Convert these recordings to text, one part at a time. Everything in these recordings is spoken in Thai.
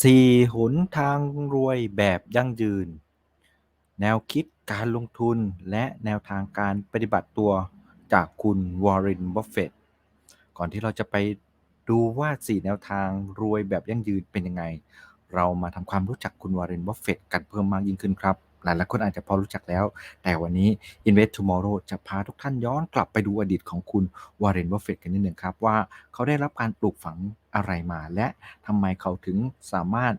4 หนทางรวยแบบยั่งยืน แนวคิดการลงทุนและแนวทางการปฏิบัติตัวจากคุณวอร์เรนบัฟเฟตก่อนที่เราจะไปดูว่า 4 แนวทางรวยแบบยั่งยืนเป็นยังไง เรามาทำความรู้จักคุณวอร์เรนบัฟเฟตกันเพิ่มมากยิ่งขึ้นครับ หลายหลายคนอาจจะพอรู้จักแล้ว แต่วันนี้ Invest Tomorrow จะพาทุกท่านย้อนกลับไปดูอดีตของคุณวอร์เรนบัฟเฟตกันนิดหนึ่งครับว่าเขาได้รับการปลูกฝังอะไรมา และทำไมเขาถึงสามารถ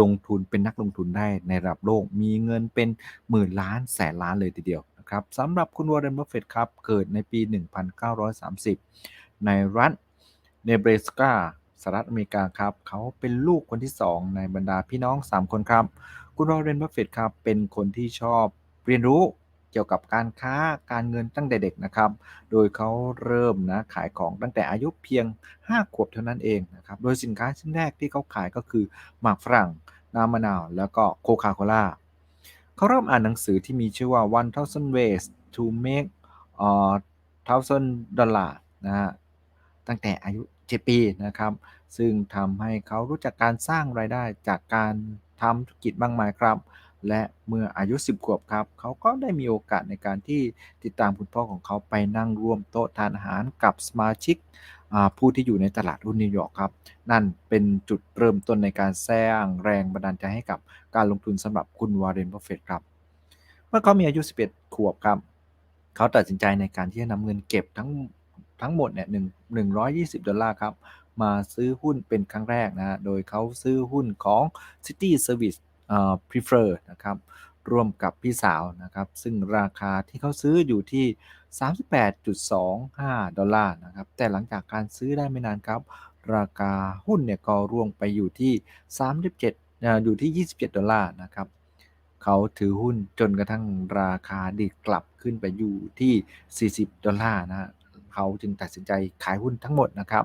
ลงทุนเป็นนักลงทุนได้ในระดับโลก มีเงินเป็นหมื่นล้านแสนล้านเลยทีเดียวนะครับสำหรับคุณวอร์เรนบัฟเฟตครับเกิดในปี 1930 ในรัฐเนเบรสกาสหรัฐอเมริกาครับ เขาเป็นลูกคนที่ 2 ในบรรดาพี่น้อง 3 คนครับ คุณวอร์เรนบัฟเฟตครับเป็นคนที่ชอบเรียนรู้เกี่ยวกับการค้าการเงินตั้งแต่เด็กนะครับ โดยเขาเริ่มนะขายของตั้งแต่อายุเพียง 5 ขวบเท่านั้นเองนะครับ โดยสินค้าชิ้นแรกที่เขาขายก็คือหมากฝรั่ง น้ำมะนาว แล้วก็โคคาโคล่าเขาเริ่มอ่านหนังสือที่มีชื่อว่า1000 ways to make เอ่อ1000 dollar นะฮะตั้งแต่อายุ 7 ปีนะครับ ซึ่งทำให้เขารู้จักการสร้างรายได้จากการ ทำธุรกิจมากมายครับ และเมื่ออายุ 10 ขวบครับ เขาก็ได้มีโอกาสในการที่ติดตามคุณพ่อของเขาไปนั่งร่วมโต๊ะทานอาหารกับสมาชิกผู้ที่อยู่ในตลาดหุ้นนิวยอร์กครับ นั่นเป็นจุดเริ่มต้นในการสร้างแรงบันดาลใจให้กับการลงทุนสำหรับคุณวอร์เรนบัฟเฟตครับ เมื่อเขามีอายุ 11 ขวบครับ เขาตัดสินใจในการที่จะนำเงินเก็บทั้งทั้งหมดเนี่ยหนึ่งหนึ่งร้อยยี่สิบดอลลาร์ครับ มาซื้อหุ้นเป็นครั้งแรกนะโดยเขาซื้อหุ้นของ City Service เอ่อ Prefer นะครับร่วมกับพี่สาวนะครับ ซึ่งราคาที่เขาซื้ออยู่ที่ 38.25 ดอลลาร์นะครับ แต่หลังจากการซื้อได้ไม่นานครับ ราคาหุ้นเนี่ยก็ร่วงไปอยู่ที่ 37อ่าอยู่ที่ 27 ดอลลาร์นะครับ เขาถือหุ้นจนกระทั่งราคาดีกลับขึ้นไปอยู่ที่ 40 ดอลลาร์นะ เขาจึงตัดสินใจขายหุ้นทั้งหมดนะครับ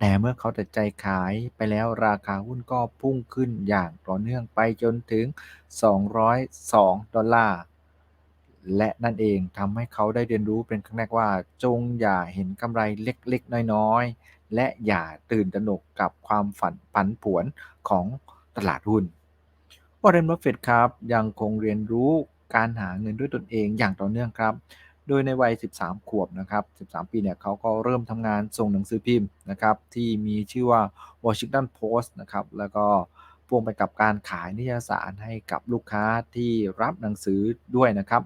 แต่เมื่อเขาตัดใจขายไปแล้ว ราคาหุ้นก็พุ่งขึ้นอย่างต่อเนื่องไปจนถึง 202 ดอลลาร์ และนั่นเองทำให้เขาได้เรียนรู้เป็นครั้งแรกว่า จงอย่าเห็นกำไรเล็กๆ น้อยๆ และอย่าตื่นตระหนกกับความฝันผันผวนของตลาดหุ้นวอร์เรนบัฟเฟตครับ ยังคงเรียนรู้การหาเงินด้วยตนเองอย่างต่อเนื่องครับ โดยในวัย 13 ขวบนะครับ 13 ปีเนี่ยเขาก็เริ่มทำงานส่งหนังสือพิมพ์นะครับ ที่มีชื่อว่า Washington Post นะครับ แล้วก็พ่วงไปกับการขายนิยสารให้กับลูกค้าที่รับหนังสือด้วยนะครับ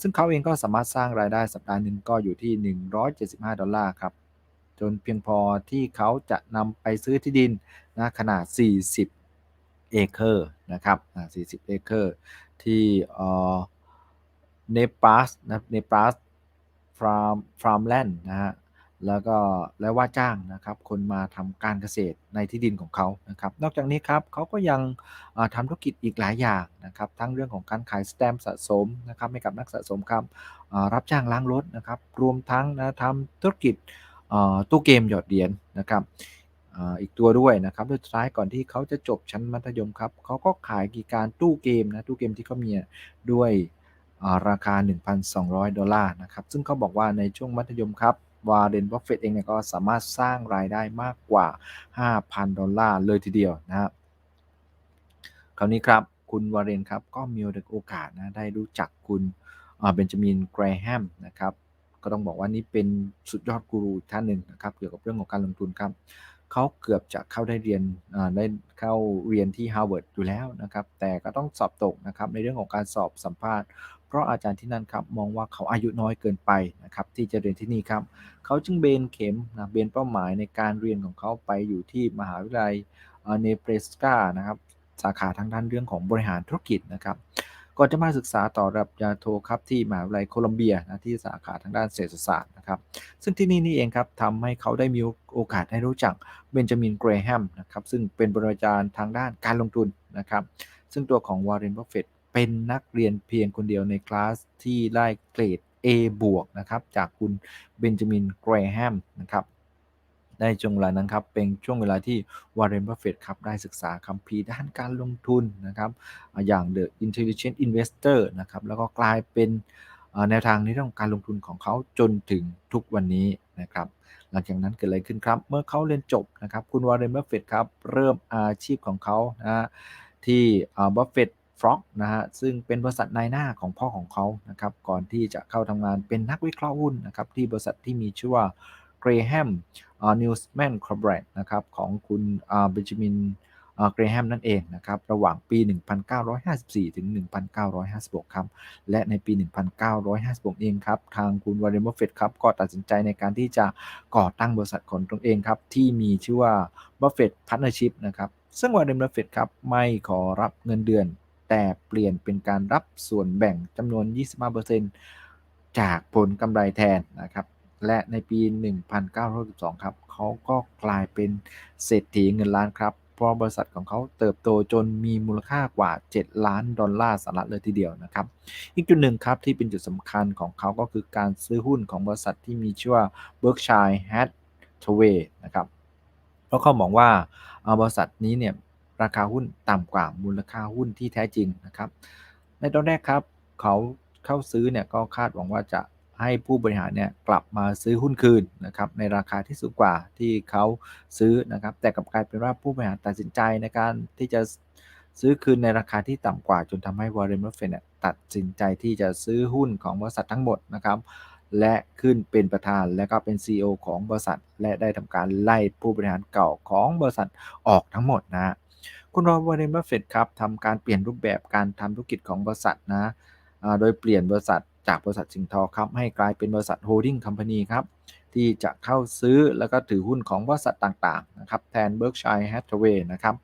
ซึ่งเขาเองก็สามารถสร้างรายได้สัปดาห์หนึ่งก็อยู่ที่ 175 ดอลลาร์ครับ จนเพียงพอที่เขาจะนำไปซื้อที่ดินนะขนาด 40 เอเคอร์นะครับ 40 เอเคอร์ที่ เนปาสนะเนปาสฟาร์มฟาร์มแลนด์นะฮะแล้วก็และว่าจ้างนะครับคนมาทำการเกษตรในที่ดินของเขานะครับ นอกจากนี้ครับเขาก็ยังทำธุรกิจอีกหลายอย่างนะครับ ทั้งเรื่องของการขายสแตมป์สะสมนะครับให้กับนักสะสมครับรับจ้างล้างรถนะครับ รวมทั้งนะทำธุรกิจตู้เกมหยอดเหรียญนะครับอีกตัวด้วยนะครับสุดท้ายก่อนที่เขาจะจบชั้นมัธยมครับเขาก็ขายกิจการตู้เกมนะตู้เกมที่เขามีด้วย ราคา 1,200 ดอลลาร์นะครับ ซึ่งเขาบอกว่าในช่วงมัธยมครับวาเรนบัฟเฟตเองเนี่ยก็สามารถสร้างรายได้มากกว่า 5,000 ดอลลาร์เลยทีเดียวนะครับคราวนี้ครับ คุณวาเรนครับ ก็มีโอกาสนะได้รู้จักคุณเบนจามินแกรแฮมนะครับ ก็ต้องบอกว่านี่เป็นสุดยอดกูรูท่านหนึ่งนะครับ เกี่ยวกับเรื่องของการลงทุนครับเขาเกือบจะเข้าได้เรียนได้เข้าเรียนที่ฮาร์วาร์ดอยู่แล้วนะครับ แต่ก็ต้องสอบตกนะครับในเรื่องของการสอบสัมภาษณ์ ราะอาจารย์ที่นั่นครับมองว่าเขาอายุน้อยเกินไปนะครับที่จะเรียนที่นี่ครับเขาจึงเบนเข็มนะเบนเป้าหมายในการเรียนของเขาไปอยู่ที่มหาวิทยาลัยเนเบรสกานะครับสาขาทางด้านเรื่องของบริหารธุรกิจนะครับก่อนจะมาศึกษาต่อระดับยาโทครับที่มหาวิทยาลัยโคลัมเบียนะที่สาขาทางด้านเศรษฐศาสตร์นะครับ ซึ่งที่นี่นี่เองครับทำให้เขาได้มีโอกาสได้รู้จักเบนจามินเกรแฮมนะครับซึ่งเป็นบริจารย์ทางด้านการลงทุนนะครับ ซึ่งตัวของวอร์เรนบัฟเฟต เป็นนักเรียนเพียงคนเดียวในคลาสที่ได้เกรด A บวกนะครับจากคุณเบนจามินเกรแฮมนะครับในช่วงเวลานั้นครับเป็นช่วงเวลาที่วอร์เรนบัฟเฟตครับได้ศึกษาคัมภีร์ด้านการลงทุนนะครับอย่าง The Intelligent Investor นะครับแล้วก็กลายเป็นแนวทางในเรื่องของการลงทุนของเขาจนถึงทุกวันนี้นะครับหลังจากนั้นเกิดอะไรขึ้นครับ เมื่อเขาเรียนจบนะครับคุณวอร์เรนบัฟเฟตครับเริ่มอาชีพของเขานะฮะที่บัฟเฟต ฟล็อกนะฮะซึ่งเป็นบริษัทนายหน้าของพ่อของเขานะครับก่อนที่จะเข้าทำงานเป็นนักวิเคราะห์หุ้นนะครับที่บริษัทที่มีชื่อว่าเกรแฮมนิวส์แมนคร์บรนะครับของคุณเบนจามินเกรแฮมนั่นเองนะครับระหว่างปี 1954 ถึง 1956 ครับ และในปี 1956 เองครับ ทางคุณวอร์เรนบัฟเฟตครับ ก็ตัดสินใจในการที่จะก่อตั้งบริษัทของตนเองครับ ที่มีชื่อว่าบัฟเฟตพาร์ทเนอร์ชิพนะครับ ซึ่งวอร์เรนบัฟเฟตครับ ไม่ขอรับเงินเดือน แต่เปลี่ยนเป็นการรับส่วนแบ่งจำนวน 25%จากผลกำไรแทนนะครับ และในปี 1962 ครับเขาก็กลายเป็นเศรษฐีเงินล้านครับ เพราะบริษัทของเขาเติบโตจนมีมูลค่ากว่า 7 ล้านดอลลาร์สหรัฐเลยทีเดียวนะครับ อีกจุดหนึ่งครับที่เป็นจุดสำคัญของเขาก็คือการซื้อหุ้นของบริษัทที่มีชื่อว่า Berkshire Hathaway นะครับ เพราะเขามองว่าบริษัทนี้เนี่ย ราคาหุ้นต่ำกว่ามูลค่าหุ้นที่แท้จริงนะครับ ในตอนแรกครับเขาเข้าซื้อเนี่ยก็คาดหวังว่าจะให้ผู้บริหารเนี่ยกลับมาซื้อหุ้นคืนนะครับในราคาที่สูงกว่าที่เขาซื้อนะครับ แต่กลับกลายเป็นว่าผู้บริหารตัดสินใจในการที่จะซื้อคืนในราคาที่ต่ำกว่าจนทำให้วอร์เรนบัฟเฟตต์ตัดสินใจที่จะซื้อหุ้นของบริษัททั้งหมดนะครับและขึ้นเป็นประธานและก็เป็น CEO ของบริษัท และได้ทำการไล่ผู้บริหารเก่าของบริษัทออกทั้งหมดนะ คุณรอวอร์เรนบัฟเฟตครับทำการเปลี่ยนรูปแบบการทำธุรกิจของบริษัทนะโดยเปลี่ยนบริษัทจากบริษัทสิงทอครับให้กลายเป็นบริษัทโฮลดิ้งคัมพานีครับที่จะเข้าซื้อแล้วก็ถือหุ้นของบริษัทต่างๆนะครับแทน Berkshire Hathaway นะครับ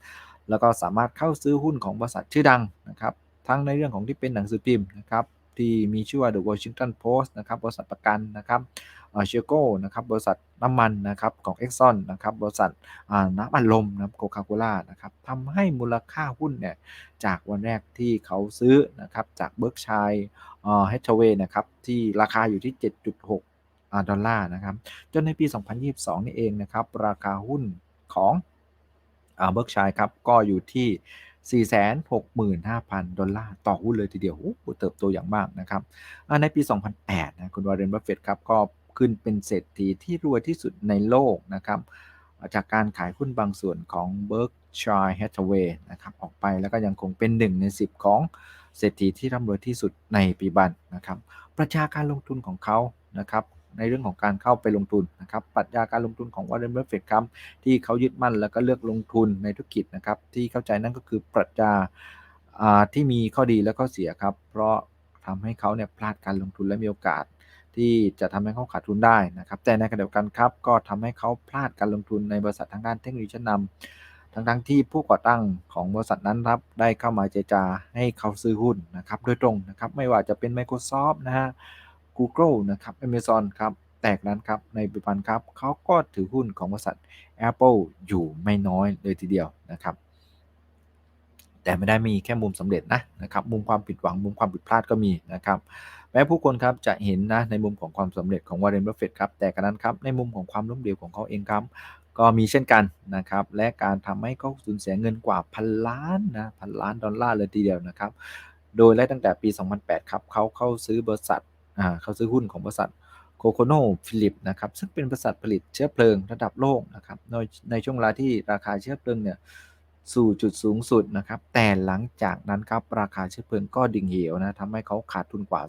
แล้วก็สามารถเข้าซื้อหุ้นของบริษัทชื่อดังนะครับทั้งในเรื่องของที่เป็นหนังสือพิมพ์นะครับที่มีชื่อว่า The Washington Post นะครับบริษัทประกันนะครับ เชโก้นะครับบริษัทน้ำมันนะครับของ Exxon นะครับบริษัทน้ำมันลมนะครับโคคาโคล่านะครับทำให้มูลค่าหุ้นเนี่ยจากวันแรกที่เขาซื้อนะครับจากเบิร์กชัยเฮทเวย์นะครับที่ราคาอยู่ที่ 7.6 ดอลลาร์นะครับจนในปี 2022 นี่เองนะครับราคาหุ้นของเบิร์กชัยครับก็อยู่ที่465,000 ดอลลาร์ต่อหุ้นเลยทีเดียวเติบโตอย่างมากนะครับในปี 2008นะคุณวอร์เรน บัฟเฟตครับก็ ขึ้นเป็นเศรษฐีที่รวยที่สุดในโลกนะครับจากการขายหุ้นบางส่วนของ Berkshire Hathaway นะครับออกไปแล้วก็ยังคงเป็น 1 ใน 10 ของเศรษฐีที่ร่ำรวยที่สุดในปีบันนะครับปรัชญาการลงทุนของเขานะครับในเรื่องของการเข้าไปลงทุนนะครับปรัชญาการลงทุนของวอร์เรนเบฟเฟตครับที่เขายึดมั่นแล้วก็เลือกลงทุนในธุรกิจนะครับที่เข้าใจนั่นก็คือปรัชญาที่มีข้อดีและข้อเสียครับเพราะทำให้เขาเนี่ยพลาดการลงทุนและมีโอกาส ที่จะทำให้เขาขาดทุนได้นะครับ แต่ในขณะเดียวกันครับ ก็ทำให้เขาพลาดการลงทุนในบริษัททางด้านเทคโนโลยีชั้นนำทั้งทั้งที่ผู้ก่อตั้งของบริษัทนั้นครับได้เข้ามาเจรจาให้เขาซื้อหุ้นนะครับโดยตรงนะครับไม่ว่าจะเป็น Microsoft นะฮะ Google นะครับ Amazon ครับแตกนั้นครับในปัจจุบันครับเขาก็ถือหุ้นของบริษัท Apple อยู่ไม่น้อยเลยทีเดียวนะครับ แต่ไม่ได้มีแค่มุมสำเร็จนะนะครับมุมความผิดหวังมุมความผิดพลาดก็มีนะครับ แม้ผู้คนครับจะเห็นนะในมุมของความสำเร็จของวอร์เรนเบัฟเฟตครับแต่กระนั้นครับในมุมของความล้มเหลวของเขาเองครับก็มีเช่นกันนะครับและการทำให้เขาสูญเสียเงินกว่าพันล้านนะพันล้านดอลลาร์เลยทีเดียวนะครับโดยไล่ตั้งแต่ปี 2008 ครับเขาเข้าซื้อบริษัทอ่าเขาซื้อหุ้นของบริษัทโคโคโนฟิลิปนะครับซึ่งเป็นบริษัทผลิตเชื้อเพลิงระดับโลกนะครับในในช่วงเวลาที่ราคาเชื้อเพลิงเนี่ย สู่จุดสูงสุดนะครับ แต่หลังจากนั้นครับราคาเชื้อเพลิงก็ดิ่งเหวนะทำให้เขาขาดทุนกว่า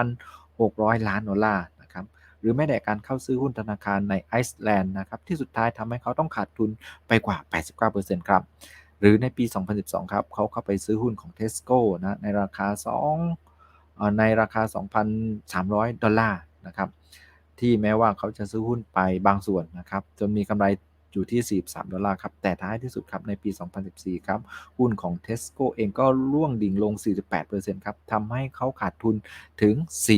2,600 ล้านดอลลาร์นะครับ หรือแม้แต่การเข้าซื้อหุ้นธนาคารในไอซ์แลนด์นะครับ ที่สุดท้ายทำให้เขาต้องขาดทุนไปกว่า 89%ครับ หรือในปี 2012 ครับเขาเข้าไปซื้อหุ้นของ Tesco นะในราคา 2 ในราคา 2,300 ดอลลาร์นะครับที่แม้ว่าเขาจะซื้อหุ้นไปบางส่วนนะครับจนมีกำไร อยู่ที่ 43 ดอลลาร์ครับ แต่ท้ายที่สุดครับในปี 2014 ครับ หุ้นของ Tesco เองก็ร่วงดิ่งลง 48%ครับทำให้เขาขาดทุนถึง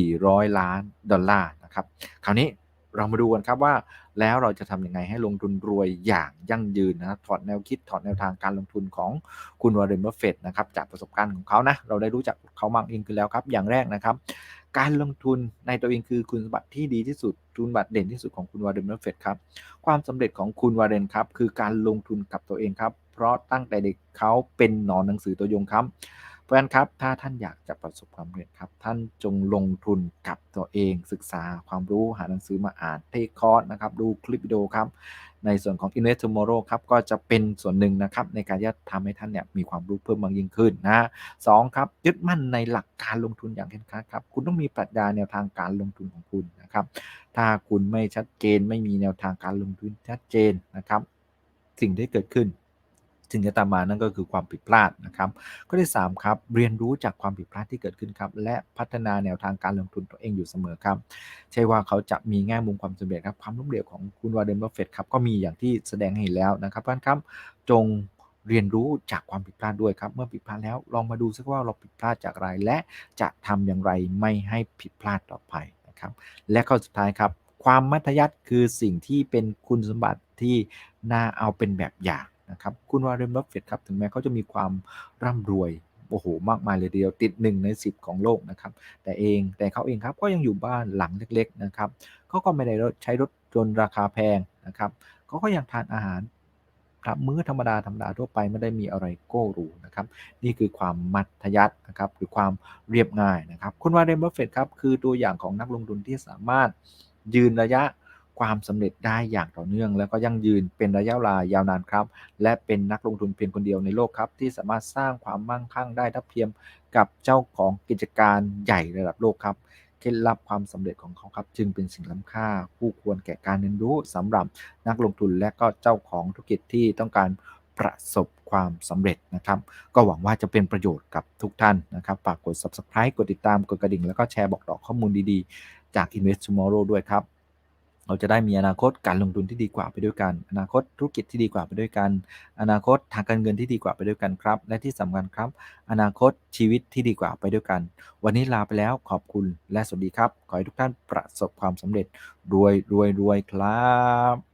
400 ล้านดอลลาร์นะครับ คราวนี้เรามาดูกันครับว่าแล้วเราจะทำยังไงให้ลงทุนรวยอย่างยั่งยืนนะถอดแนวคิดถอดแนวทางการลงทุนของคุณวอร์เรนเบัฟเฟตนะครับจากประสบการณ์ของเขานะเราได้รู้จักเขามากยิ่งขึ้นแล้วครับ อย่างแรกนะครับ การลงทุนในตัวเองคือคุณสมบัติที่ดีที่สุดคุณบัตรเด่นที่สุดของคุณวาเรนบัฟเฟตครับ ความสำเร็จของคุณวาเรนครับคือการลงทุนกับตัวเองครับ เพราะตั้งแต่เด็กเขาเป็นหนอนหนังสือตัวยงครับเพราะฉะนั้นครับถ้าท่านอยากจะประสบความสำเร็จครับ ท่านจงลงทุนกับตัวเองศึกษาความรู้หาหนังสือมาอ่านเทคคอร์สนะครับ ดูคลิปวิดีโอครับ ในส่วนของ Invest Tomorrow ครับก็จะเป็นส่วนหนึ่งนะครับในการที่จะทำให้ท่านเนี่ยมีความรู้เพิ่มมากยิ่งขึ้นนะสองครับยึดมั่นในหลักการลงทุนอย่างเคร่งครัดครับคุณต้องมีปรัชญาแนวทางการลงทุนของคุณนะครับถ้าคุณไม่ชัดเจนไม่มีแนวทางการลงทุนชัดเจนนะครับสิ่งที่เกิดขึ้น สิ่งที่ตามมานั่นก็คือความผิดพลาดนะครับข้อที่3ครับเรียนรู้จากความผิดพลาดที่เกิดขึ้นครับและพัฒนาแนวทางการลงทุนตัวเองอยู่เสมอครับใช่ว่าเขาจะมีแง่มุมความสำเร็จครับความล้มเหลวของคุณวาเดนบัฟเฟตครับก็มีอย่างที่แสดงให้เห็นแล้วนะครับเพราะฉะนั้นครับจงเรียนรู้จากความผิดพลาดด้วยครับ เมื่อผิดพลาดแล้วลองมาดูสักว่าเราผิดพลาดจากอะไร และจะทำอย่างไรไม่ให้ผิดพลาดต่อไปนะครับ และข้อสุดท้ายครับ ความมัธยัติคือสิ่งที่เป็นคุณสมบัติที่น่าเอาเป็นแบบอย่าง นะครับ คุณวาร์เรนบัฟเฟตครับ ถึงแม้เขาจะมีความร่ำรวย โอ้โห มากมายเลยเดียว ติดหนึ่งใน 10 ของโลกนะครับ แต่เอง แต่เขาเองครับ ก็ยังอยู่บ้านหลังเล็ก ๆ นะครับเขาก็ไม่ได้ใช้รถจนราคาแพงนะครับเขาก็ยังทานอาหารครับมื้อธรรมดาธรรมดาทั่วไปไม่ได้มีอะไรโก้หรูนะครับนี่คือความมัธยัตินะครับหรือความเรียบง่ายนะครับคุณวาร์เรนบัฟเฟตครับคือตัวอย่างของนักลงทุนที่สามารถยืนระยะ ความสำเร็จได้อย่างต่อเนื่อง แล้วก็ยั่งยืนเป็นระยะเวลายาวนานครับ และเป็นนักลงทุนเพียงคนเดียวในโลกครับ ที่สามารถสร้างความมั่งคั่งได้ทับเทียมกับเจ้าของกิจการใหญ่ระดับโลกครับเคล็ดลับความสำเร็จของเขาครับ จึงเป็นสิ่งล้ำค่าผู้ควรแก่การเรียนรู้สำหรับนักลงทุนและก็เจ้าของธุรกิจที่ต้องการประสบความสำเร็จนะครับ ก็หวังว่าจะเป็นประโยชน์กับทุกท่านนะครับฝากกด subscribe กดติดตามกดกระดิ่ง แล้วก็แชร์บอกต่อข้อมูลดีๆ จาก Invest Tomorrow ด้วยครับ เราจะได้มีอนาคตการลงทุนที่ดีกว่าไปด้วยกัน อนาคตธุรกิจที่ดีกว่าไปด้วยกัน อนาคตทางการเงินที่ดีกว่าไปด้วยกันครับ และที่สำคัญครับ อนาคตชีวิตที่ดีกว่าไปด้วยกัน วันนี้ลาไปแล้วขอบคุณและสวัสดีครับ ขอให้ทุกท่านประสบความสำเร็จรวยรวยรวยครับ